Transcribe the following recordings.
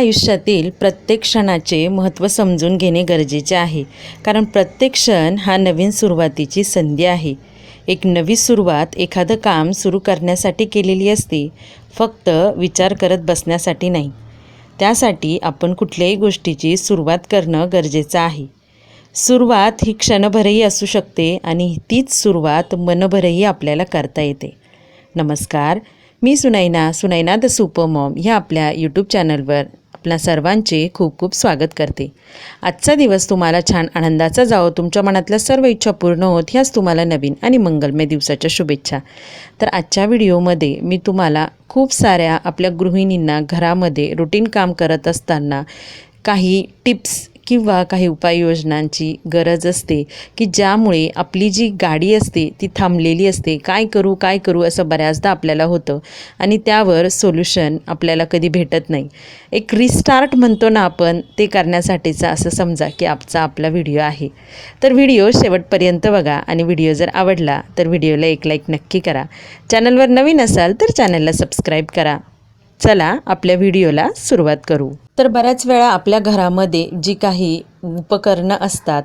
आयुष्यातील प्रत्येक क्षणाचे महत्त्व समजून घेणे गरजेचे आहे. कारण प्रत्येक क्षण हा नवीन सुरुवातीची संधी आहे. एक नवी सुरुवात एखादं काम सुरू करण्यासाठी केलेली असते फक्त विचार करत बसण्यासाठी नाही. त्यासाठी आपण कुठल्याही गोष्टीची सुरुवात करणं गरजेचं आहे. सुरुवात ही क्षणभरही असू शकते आणि तीच सुरुवात मनभरही आपल्याला करता येते. नमस्कार मी Sunaina Sunaina the super mom ह्या आपल्या यूट्यूब चॅनलवर आपल्या सर्वांचे खूप खूप स्वागत करते. आजचा दिवस तुम्हाला छान आनंदाचा जावो तुमच्या मनातल्या सर्व इच्छा पूर्ण होत ह्याच तुम्हाला नवीन आणि मंगलमय दिवसाच्या शुभेच्छा. तर आजच्या व्हिडिओमध्ये मी तुम्हाला खूप साऱ्या आपल्या गृहिणींना घरामध्ये रुटीन काम करत असताना काही टिप्स किंवा काही उपाययोजनांची गरज असते की ज्यामुळे आपली जी गाडी असते ती थांबलेली असते. काय करू काय करू असं बऱ्याचदा आपल्याला होतं आणि त्यावर सोल्युशन आपल्याला कधी भेटत नाही. एक रिस्टार्ट म्हणतो ना आपण ते करण्यासाठीचा असं समजा की आजचा आपला व्हिडिओ आहे. तर व्हिडिओ शेवटपर्यंत बघा आणि व्हिडिओ जर आवडला तर व्हिडिओला एक लाईक नक्की करा. चॅनलवर नवीन असाल तर चॅनलला सबस्क्राईब करा. चला आपल्या व्हिडिओला सुरुवात करू. तर बऱ्याच वेळा आपल्या घरामध्ये जी काही उपकरणं असतात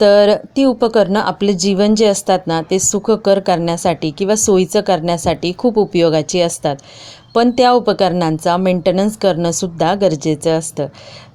तर ती उपकरणं आपले जीवन जे असतात ना ते सुखकर करण्यासाठी किंवा सोयीचं करण्यासाठी खूप उपयोगाची असतात. पण त्या उपकरणांचा मेंटेनन्स करणंसुद्धा गरजेचं असतं.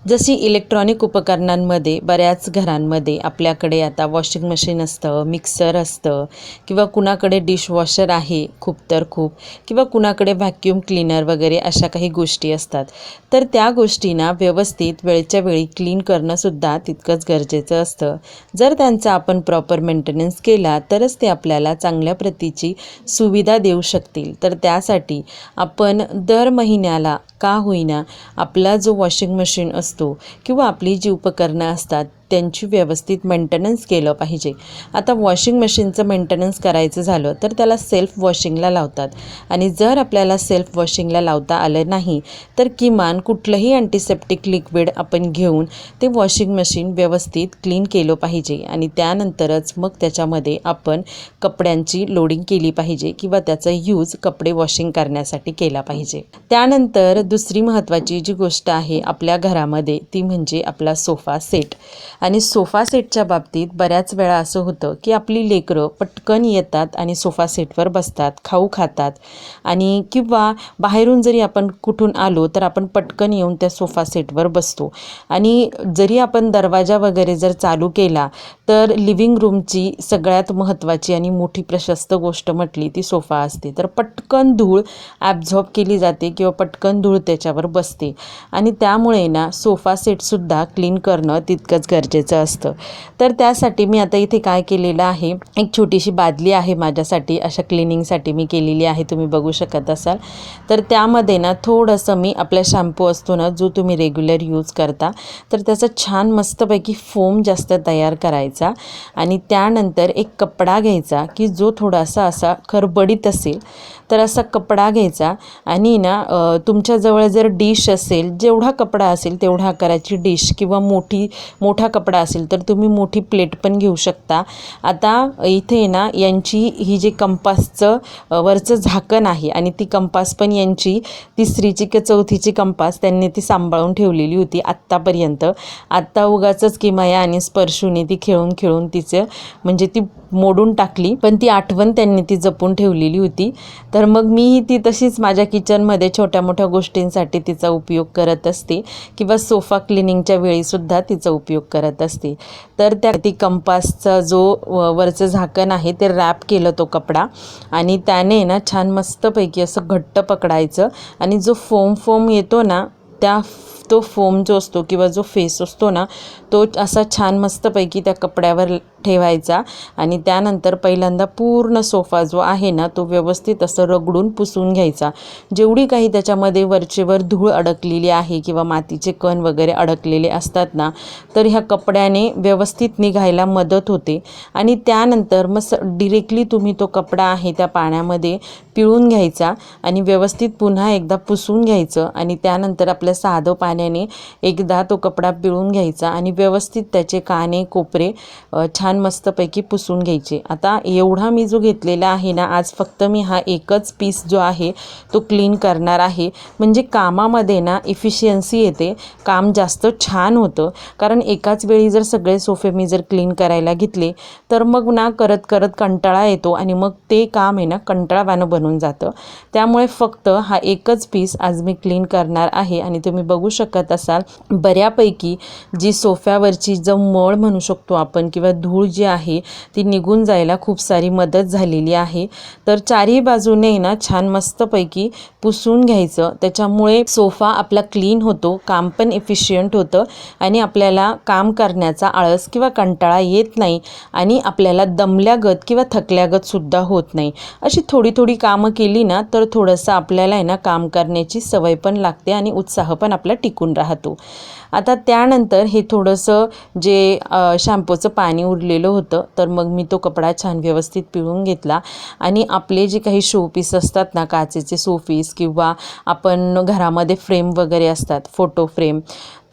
जशी इलेक्ट्रॉनिक उपकरणांमध्ये बऱ्याच घरांमध्ये आपल्याकडे आता वॉशिंग मशीन असतं मिक्सर असतं किंवा कुणाकडे डिशवॉशर आहे खूप तर खूप किंवा कुणाकडे व्हॅक्यूम क्लीनर वगैरे अशा काही गोष्टी असतात तर त्या गोष्टींना व्यवस्थित वेळच्या वेळी क्लीन करणंसुद्धा तितकंच गरजेचं असतं. जर त्यांचा आपण प्रॉपर मेंटेनन्स केला तरच ते आपल्याला चांगल्या प्रतीची सुविधा देऊ शकतील. तर त्यासाठी आपण दर महिन्याला का होईना आपला जो वॉशिंग मशीन असतो असतो किंवा आपली जी उपकरणं असतात त्यांची व्यवस्थित मेंटेनन्स केलं पाहिजे. आता वॉशिंग मशीनचं मेंटेनन्स करायचं झालं तर त्याला सेल्फ वॉशिंगला लावतात. आणि जर आपल्याला सेल्फ वॉशिंगला लावता आलं नाही तर किमान कुठलंही अँटीसेप्टिक लिक्विड आपण घेऊन ते वॉशिंग मशीन व्यवस्थित क्लीन केलं पाहिजे. आणि त्यानंतरच मग त्याच्यामध्ये आपण कपड्यांची लोडिंग केली पाहिजे किंवा त्याचा यूज कपडे वॉशिंग करण्यासाठी केला पाहिजे. त्यानंतर दुसरी महत्त्वाची जी गोष्ट आहे आपल्या घरामध्ये ती म्हणजे आपला सोफा सेट आणि सोफा सेटच्या बाबतीत बऱ्याच वेळा असं होतं की आपली लेकरं पटकन येतात आणि सोफा सेटवर बसतात खाऊ खातात. आणि किंवा बाहेरून जरी आपण कुठून आलो तर आपण पटकन येऊन त्या सोफा सेटवर बसतो. आणि जरी आपण दरवाजा वगैरे जर चालू केला तर लिव्हिंग रूमची सगळ्यात महत्त्वाची आणि मोठी प्रशस्त गोष्ट म्हटली ती सोफा असते. तर पटकन धूळ ॲब्झॉर्ब केली जाते किंवा पटकन धूळ त्याच्यावर बसते. आणि त्यामुळे ना सोफा सेटसुद्धा क्लीन करणं तितकंच गरजेचं गरजेचं असतं. तर त्यासाठी मी आता इथे काय केलेलं आहे? एक छोटीशी बादली आहे माझ्यासाठी. अशा क्लिनिंगसाठी मी केलेली आहे. तुम्ही बघू शकत असाल. तर त्यामध्ये ना थोडंसं मी आपला शॅम्पू असतो ना जो तुम्ही रेग्युलर यूज करता तर त्याचा छान मस्तपैकी फोम जास्त तयार करायचा आणि त्यानंतर एक कपडा घ्यायचा की जो थोडासा असा खरबडीत असेल तर असा कपडा घ्यायचा आणि ना तुमच्याजवळ जर डिश असेल जेवढा कपडा असेल तेवढा आकाराची डिश किंवा मोठी मोठा कपडा असेल तर तुम्ही मोठी प्लेट पण घेऊ शकता. आता इथे ना यांची ही जे कंपासचं वरचं झाकण आहे आणि ती कंपास पण यांची तिसरीची की चौथीची कंपास त्यांनी ती सांभाळून ठेवलेली होती आत्तापर्यंत. आत्ता उगाचच किमाया आणि स्पर्शूने ती खेळून खेळून तिचं म्हणजे ती मोडून टाकली. पण ती आठवण त्यांनी ती जपून ठेवलेली होती. तर तर मग मीही ती तशीच माझ्या किचनमध्ये छोट्या मोठ्या गोष्टींसाठी तिचा उपयोग करत असते किंवा सोफा क्लिनिंगच्या वेळीसुद्धा तिचा उपयोग करत असते. तर त्या ती कंपासचा जो व- वरचं झाकण आहे ते रॅप केलं तो कपडा आणि त्याने ना छान मस्तपैकी असं घट्ट पकडायचं आणि जो फोम फोम येतो ना त्या तो फोम जो असतो किंवा जो फेस असतो ना तो असा छान मस्तपैकी त्या कपड्यावर ठेवायचा आणि त्यानंतर पहिल्यांदा पूर्ण सोफा जो आहे ना तो व्यवस्थित असं रगडून पुसून घ्यायचा. जेवढी काही त्याच्यामध्ये वरचेवर धूळ अडकलेली आहे किंवा मातीचे कण वगैरे अडकलेले असतात ना तर ह्या कपड्याने व्यवस्थित निघायला मदत होते. आणि त्यानंतर मग स डिरेक्टली तुम्ही तो कपडा आहे त्या पाण्यामध्ये पिळून घ्यायचा आणि व्यवस्थित पुन्हा एकदा पुसून घ्यायचं आणि त्यानंतर आपलं साधं पाणी पाण्याने एकदा तो कपडा पिळून घ्यायचा आणि व्यवस्थित त्याचे काने कोपरे छान मस्तपैकी पुसून घ्यायचे. आता एवढा मी जो घेतलेला आहे ना आज फक्त मी हा एकच पीस जो आहे तो क्लीन करणार आहे. म्हणजे कामामध्ये ना इफिशियन्सी येते काम जास्त छान होतं. कारण एकाच वेळी जर सगळे सोफे मी जर क्लीन करायला घेतले तर मग ना करत करत कंटाळा येतो आणि मग ते काम आहे ना कंटाळावानं बनून जातं. त्यामुळे फक्त हा एकच पीस आज मी क्लीन करणार आहे आणि तुम्ही बघू शकता शकत असाल बऱ्यापैकी जी सोफ्यावरची जो मळ म्हणू शकतो आपण किंवा धूळ जी आहे ती निघून जायला खूप सारी मदत झालेली आहे. तर चारही बाजूने ना छान मस्तपैकी पुसून घ्यायचं. त्याच्यामुळे सोफा आपला क्लीन होतो काम पण एफिशियंट होतं आणि आपल्याला काम करण्याचा आळस किंवा कंटाळा येत नाही आणि आपल्याला दमल्यागत किंवा थकल्यागत सुद्धा होत नाही. अशी थोडी थोडी कामं केली ना तर थोडंसं आपल्याला आहे ना काम करण्याची सवय पण लागते आणि उत्साह पण आपला टिकून राहतो. आता त्यानंतर हे थोडंसं जे शॅम्पूचं पाणी उरलेलं होतं तर मग मी तो कपडा छान व्यवस्थित पिळून घेतला. आणि आपले जे काही शोपीस असतात ना काचेचे शोपीस किंवा आपण घरामध्ये फ्रेम वगैरे असतात फोटो फ्रेम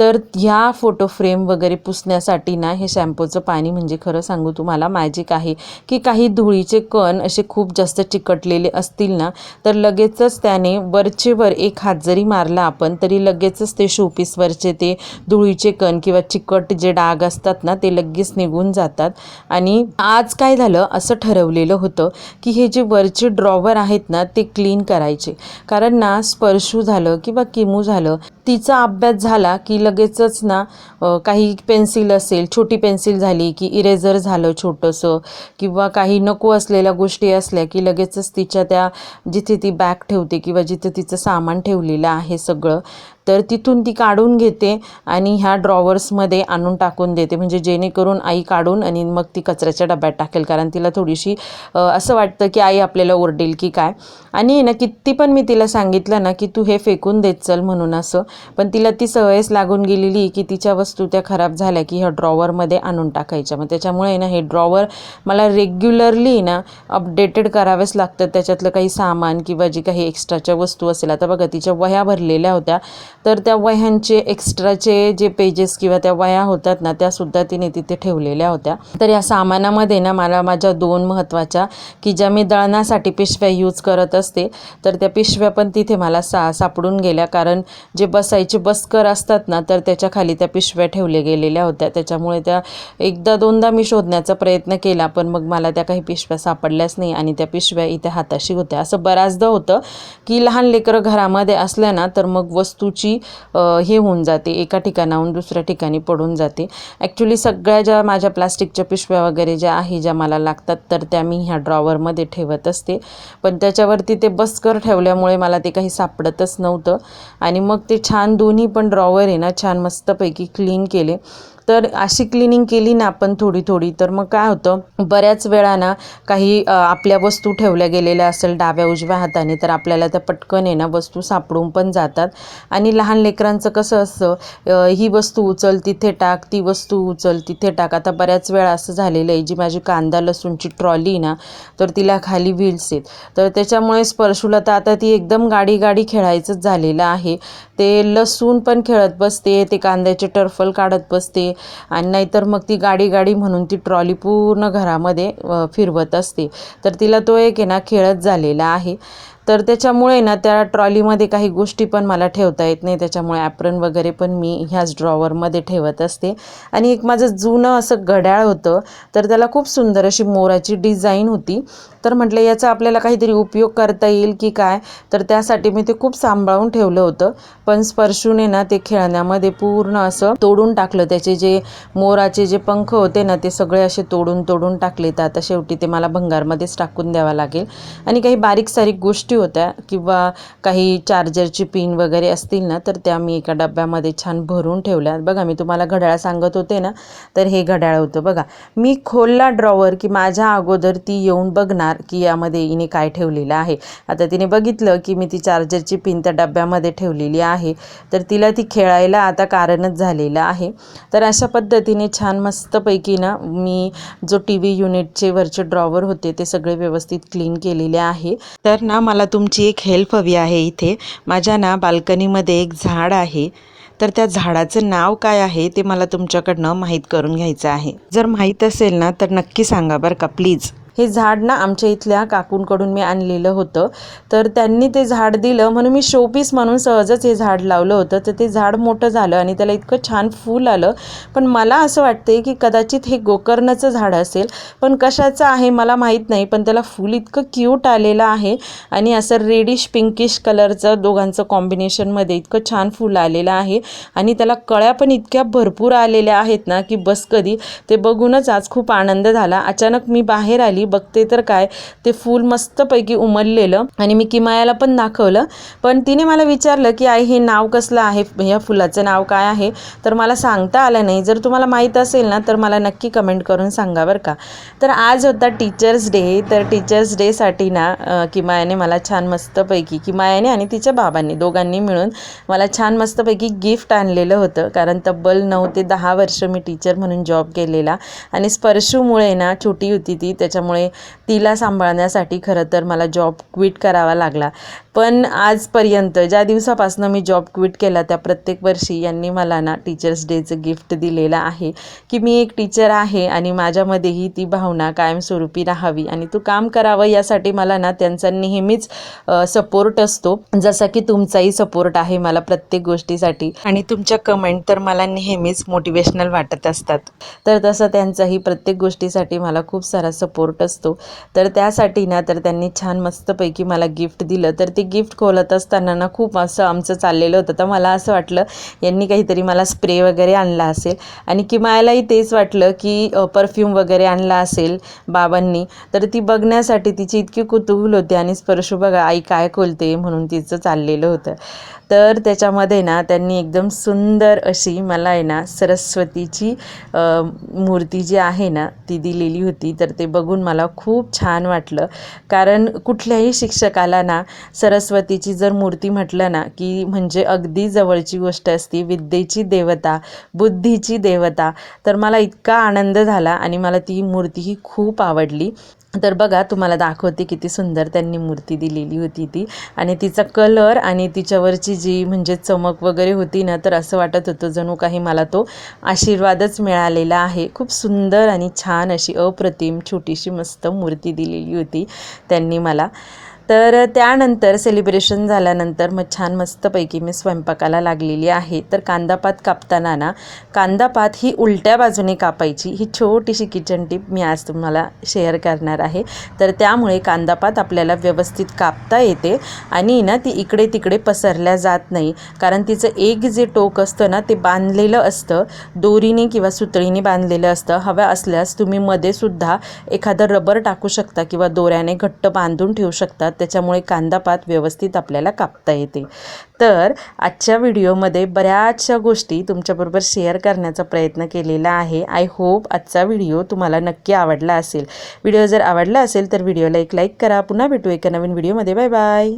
तर ह्या फोटो फ्रेम वगैरे पुसण्यासाठी ना हे शॅम्पूचं पाणी म्हणजे खरं सांगू तुम्हाला मॅजिक आहे. की काही धुळीचे कण असे खूप जास्त चिकटलेले असतील ना तर लगेचच त्याने वरचे वर एक हात जरी मारला आपण तरी लगेचच ते शोपीसवरचे ते धुळीचे कण किंवा चिकट जे डाग असतात ना ते लगेच निघून जातात. आणि आज काय झालं असं ठरवलेलं होतं की हे जे वरचे ड्रॉवर आहेत ना ते क्लीन करायचे. कारण ना स्पर्शू झालं किंवा किमू झालं तिचा अभ्यास झाला की लगेचच ना काही पेन्सिल असेल छोटी पेन्सिल झाली की इरेझर झालं छोटंसं किंवा काही नको असलेल्या गोष्टी असल्या की लगेचच तिच्या त्या जिथे ती बॅग ठेवते किंवा जिथे तिचं सामान ठेवलेलं आहे सगळं तर तिथून ती काढून घेते आणि ह्या ड्रॉवर्समध्ये आणून टाकून देते. म्हणजे जेणेकरून आई काढून आणि मग ती कचऱ्याच्या डब्यात टाकेल. कारण तिला थोडीशी असं वाटतं की आई आपल्याला ओरडेल की काय. आणि आहे ना किती पण मी तिला सांगितलं ना की तू हे फेकून देत चल म्हणून असं. पण तिला ती सवयच लागून गेलेली की तिच्या वस्तू त्या खराब झाल्या की ह्या ड्रॉवरमध्ये आणून टाकायच्या. मग त्याच्यामुळे ना हे ड्रॉवर मला रेग्युलरली ना अपडेटेड करावेच लागतं त्याच्यातलं काही सामान किंवा जी काही एक्स्ट्राच्या वस्तू असेल. आता बघा तिच्या वह्या भरलेल्या होत्या. तर त्या वह्यांचे एक्स्ट्राचे जे पेजेस किंवा त्या वह्या होतात ना त्यासुद्धा तिने तिथे ठेवलेल्या होत्या. तर या सामानामध्ये ना मला माझ्या दोन महत्त्वाच्या की ज्या मी दळणासाठी पिशव्या यूज करत असते तर त्या पिशव्या पण तिथे मला सा सापडून गेल्या. कारण जे बसायचे बसकर असतात ना तर त्याच्याखाली त्या पिशव्या ठेवल्या गेलेल्या होत्या. त्याच्यामुळे त्या एकदा दोनदा मी शोधण्याचा प्रयत्न केला पण मग मला त्या काही पिशव्या सापडल्याच नाही आणि त्या पिशव्या इथे हाताशी होत्या. असं बऱ्याचदा होतं की लहान लेकरं घरामध्ये असल्या ना तर मग वस्तूची अ, हे होऊन जाते. एका ठिकाणाहून दुसऱ्या ठिकाणी पडून जाते. ॲक्च्युली सगळ्या ज्या माझ्या प्लास्टिकच्या पिशव्या वगैरे ज्या आहे ज्या मला लागतात तर त्या मी ह्या ड्रॉवरमध्ये ठेवत असते. पण त्याच्यावरती ते बसकर ठेवल्यामुळे मला ते काही सापडतच नव्हतं. आणि मग ते छान दोन्ही पण ड्रॉवर आहे ना छान मस्तपैकी क्लीन केले. तर अशी क्लिनिंग केली ना आपण थोडी थोडी तर मग काय होतं बऱ्याच वेळा ना काही आपल्या वस्तू ठेवल्या गेलेल्या असेल डाव्या उजव्या हाताने तर आपल्याला त्या पटकन आहे ना वस्तू सापडून पण जातात. आणि लहान लेकरांचं कसं असतं ही वस्तू उचल तिथे टाक ती वस्तू उचल तिथे टाक. आता बऱ्याच वेळा असं झालेलं आहे जी माझी कांदा लसूणची ट्रॉली ना तर तिला खाली व्हील्स आहेत. तर त्याच्यामुळे स्पर्शूला तर आता ती एकदम गाडी गाडी खेळायचंच झालेलं आहे. ते लसूण पण खेळत बसते ते कांद्याचे टर्फल काढत बसते आणि नाहीतर मग ती गाडी गाडी म्हणून ती ट्रॉली पूर्ण घरामध्ये फिरवत असते. तर तिला तो एक आहे ना खेळत झालेला आहे. तर त्याच्यामुळे ना त्या ट्रॉलीमध्ये काही गोष्टी पण मला ठेवता येत नाही. त्याच्यामुळे ॲप्रन वगैरे पण मी ह्याच ड्रॉवरमध्ये ठेवत असते. आणि एक माझं जुनं असं घड्याळ होतं तर त्याला खूप सुंदर अशी मोराची डिझाईन होती. तर म्हटलं याचा आपल्याला काहीतरी उपयोग करता येईल की काय? तर त्यासाठी मी ते खूप सांभाळून ठेवलं होतं. पण स्पर्शूने ना ते खेळण्यामध्ये पूर्ण असं तोडून टाकलं. त्याचे जे मोराचे जे पंख होते ना ते सगळे असे तोडून तोडून टाकले. तर आता शेवटी ते मला भंगारमध्येच टाकून द्यावं लागेल. आणि काही बारीक सारीक गोष्टी होत्या किंवा काही चार्जरची पिन वगैरे असतील ना तर त्या मी एका डब्यामध्ये छान भरून ठेवल्या. बघा मी तुम्हाला घड्याळ सांगत होते ना तर हे घड्याळ होतं. बघा मी खोलला ड्रॉवर की माझ्या अगोदर ती येऊन बघणार की यामध्ये हिने काय ठेवलेलं आहे. आता तिने बघितलं की मी ती चार्जरची पिन त्या डब्यामध्ये ठेवलेली आहे. तर तिला ती खेळायला आता कारणच झालेलं आहे. तर अशा पद्धतीने छान मस्तपैकी ना मी जो टी व्ही युनिटचे वरचे ड्रॉवर होते ते सगळे व्यवस्थित क्लीन केलेले आहे. तर ना मला तुमची एक हेल्प हवी आहे इथे. माझ्या ना बाल्कनीमध्ये एक झाड आहे. तर त्या झाडाचं नाव काय आहे ते मला तुमच्याकडनं माहीत करून घ्यायचं आहे. जर माहीत असेल ना तर नक्की सांगा बरं का प्लीज. हे झाड ना आमच्या इथल्या काकूंकडून मी आणलेलं होतं. तर त्यांनी ते झाड दिलं. म्हणून मी शोपीस म्हणून सहजच हे झाड लावलं होतं. तर ते झाड मोठं झालं आणि त्याला इतकं छान फूल आलं. पण मला असं वाटते की कदाचित हे गोकर्णाचं झाड असेल. पण कशाचं आहे मला माहीत नाही. पण त्याला फूल इतकं क्यूट आलेलं आहे. आणि असं रेडिश पिंकिश कलरचं दोघांचं कॉम्बिनेशनमध्ये इतकं छान फूल आलेलं आहे. आणि त्याला कळ्या पण इतक्या भरपूर आलेल्या आहेत ना की बस कधी. ते बघूनच आज खूप आनंद झाला. अचानक मी बाहेर आली. बघते तर काय? ते फूल मस्तपैकी उमललेलं आणि मी किमायाला पण दाखवलं. पण तिने मला विचारलं की आई हे नाव कसलं आहे? ह्या फुलाचं नाव काय आहे? तर मला सांगता आलं नाही. जर तुम्हाला माहीत असेल ना तर मला नक्की कमेंट करून सांगा बरं का. तर आज होता टीचर्स डे तर टीचर्स डेसाठी ना किमायाने मला छान मस्तपैकी किमायाने आणि तिच्या बाबांनी दोघांनी मिळून मला छान मस्तपैकी गिफ्ट आणलेलं होतं. कारण तब्बल नऊ ते दहा वर्ष मी टीचर म्हणून जॉब केलेला. आणि स्पर्शूमुळे ना छोटी होती ती त्याच्यामुळे तिला सांभाळण्यासाठी खरं तर मला जॉब क्विट करावा लागला. पण आजपर्यंत ज्या दिवसापासून मी जॉब क्विट केला त्या प्रत्येक वर्षी यांनी मला ना टीचर्स डेचं गिफ्ट दिलेलं आहे. की मी एक टीचर आहे आणि माझ्यामध्येही ती भावना कायमस्वरूपी राहावी आणि तू काम करावं यासाठी मला ना त्यांचा नेहमीच सपोर्ट असतो. जसा की तुमचाही सपोर्ट आहे मला प्रत्येक गोष्टीसाठी आणि तुमच्या कमेंट तर मला नेहमीच मोटिवेशनल वाटत असतात. तर तसं त्यांचाही प्रत्येक गोष्टीसाठी मला खूप सारा सपोर्ट असतो. तर त्यासाठी ना तर त्यांनी छान मस्तपैकी मला गिफ्ट दिलं. तर ते गिफ्ट खोलत असताना ना खूप असं आमचं चाललेलं होतं. तर मला असं वाटलं यांनी काहीतरी मला स्प्रे वगैरे आणला असेल. आणि किमायालाही तेच वाटलं की परफ्यूम वगैरे आणला असेल बाबांनी. तर ती बघण्यासाठी तिची इतकी कुतूहल होती आणि स्पर्शू बघा आई काय खोलते? म्हणून तिचं चाललेलं होतं. तर त्याच्यामध्ये ना त्यांनी एकदम सुंदर अशी मला आहे ना सरस्वतीची मूर्ती जी आहे ना ती दिलेली होती. तर ते बघून मला खूप छान वाटलं. कारण कुठल्याही शिक्षकाला ना सरस्वतीची जर मूर्ती म्हटलं ना की म्हणजे अगदी जवळची गोष्ट असते विद्येची देवता बुद्धीची देवता तर मला इतका आनंद झाला आणि मला ती मूर्ती ही खूप आवडली. तर बघा तुम्हाला दाखवते किती सुंदर त्यांनी मूर्ती दिलेली होती ती. आणि तिचा कलर आणि तिच्यावरची जी म्हणजे चमक वगैरे होती ना तर असं वाटत होतं जणू काही मला तो आशीर्वादच मिळालेला आहे. खूप सुंदर आणि छान अशी अप्रतिम छोटीशी मस्त मूर्ती दिलेली होती त्यांनी मला. तर त्यानंतर सेलिब्रेशन झाल्यानंतर मग छान मस्तपैकी मी स्वयंपाकाला लागलेली आहे. तर कांदापात कापताना ना कांदापात ही उलट्या बाजूने कापायची. ही छोटीशी किचन टिप मी आज तुम्हाला शेअर करणार आहे. तर त्यामुळे कांदापात आपल्याला व्यवस्थित कापता येते आणि ना ती इकडे तिकडे पसरल्या जात नाही. कारण तिचं एक जे टोक असतं ना ते बांधलेलं असतं. दोरीने किंवा सुतळीने बांधलेलं असतं. हव्या असल्यास तुम्ही मध्ये सुद्धा एखादं रबर टाकू शकता किंवा दोऱ्याने घट्ट बांधून ठेवू शकता. त्याच्यामुळे कांदापात व्यवस्थित आपल्याला कापता येते. तर आजच्या व्हिडिओमध्ये बऱ्याचशा गोष्टी तुमच्याबरोबर शेअर करण्याचा प्रयत्न केलेला आहे. आय होप आजचा व्हिडिओ तुम्हाला नक्की आवडला असेल. व्हिडिओ जर आवडला असेल तर व्हिडिओला एक लाईक करा. पुन्हा भेटू एका नवीन व्हिडिओमध्ये. Bye bye